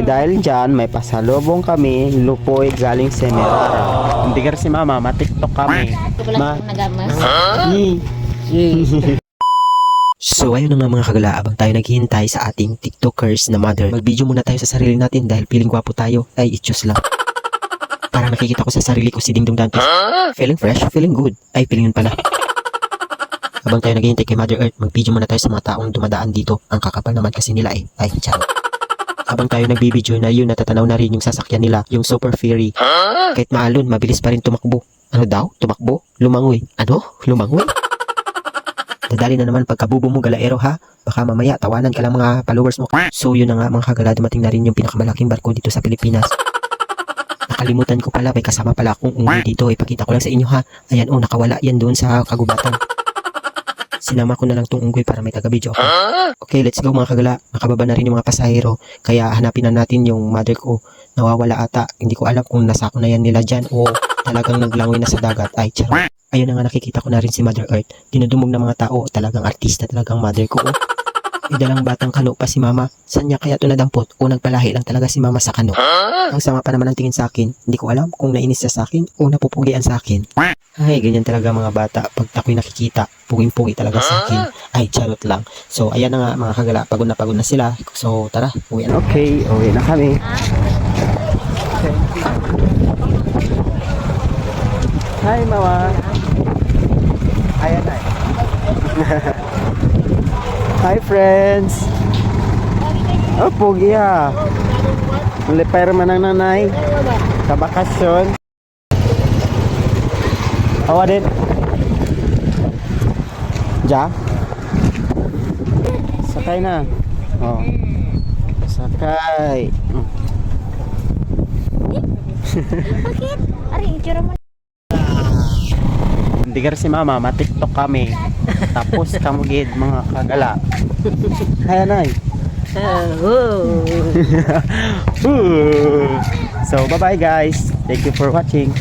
Dahil dyan, may pasalubong kami, lupoy galing Semerara. Hindi ka si mama, matiktok kami. Ma, nagamas. Yi. So ayun na nga mga kagala, abang tayo naghihintay sa ating TikTokers na mother. Mag-video muna tayo sa sarili natin dahil feeling gwapo tayo. Ay, ityos lang. Para nakikita ko sa sarili ko si Dingdong Dantes. Feeling fresh, feeling good. Ay, feeling yun pala. Habang tayo naghihintay kay Mother Earth, mag-video muna tayo sa mga taong dumadaan dito. Ang kakapal naman kasi nila eh. Ay, charot. Habang tayo nagbibideo na yun, natatanaw na rin yung sasakyan nila, yung Super Fury. Kahit maalon, mabilis pa rin tumakbo. Ano daw? Tumakbo? Lumangoy. Ano? Lumangoy? Dadali na naman pagkabubo mo galaero ha. Baka mamaya tawanan ka lang mga followers mo. So yun na nga mga kagala dumating na rin yung pinakamalaking barko dito sa Pilipinas. Nakalimutan ko pala may kasama pala akong unggoy dito. Ipakita ko lang sa inyo ha. Ayan oh nakawala yan doon sa kagubatan. Sinama ko na lang tong unggoy para may taga-video ako. Okay, let's go mga kagala. Nakababa na rin yung mga pasahero. Kaya hanapin na natin yung mother ko. Nawawala ata. Hindi ko alam kung nasako na yan nila dyan o talagang naglangoy na sa dagat. Ay, charot. Ayun na nga nakikita ko na rin si Mother Earth. Dinudumog ng mga tao. Talagang artista talagang mother ko. Oh. May dalang batang kano pa si mama. Saan niya kaya ito nadampot? O nagpalahi lang talaga si mama sa kano. Ang sama pa naman ang tingin sa akin. Hindi ko alam kung nainis siya sa akin o napupugian sa akin. Ay, ganyan talaga mga bata. Pag ako'y nakikita, puging-pugi talaga sa akin. Ay, charot lang. So, ayan na nga mga kagala. Pagod na pagod na sila. So, tara. Uwi na. Okay, uwi na kami. Hi, mama. Ayan na. Hi, friends. Oh, pugi ha. Lipper man ang nanay. Sa bakasyon. Awa din. Ja? Sakay na. Oh. Sakay. Mm. Bakit? Ari, itsura mo. Hindi ka si mama, matiktok kami. Tapos kamugid mga kagala. Kaya na So, bye-bye guys. Thank you for watching.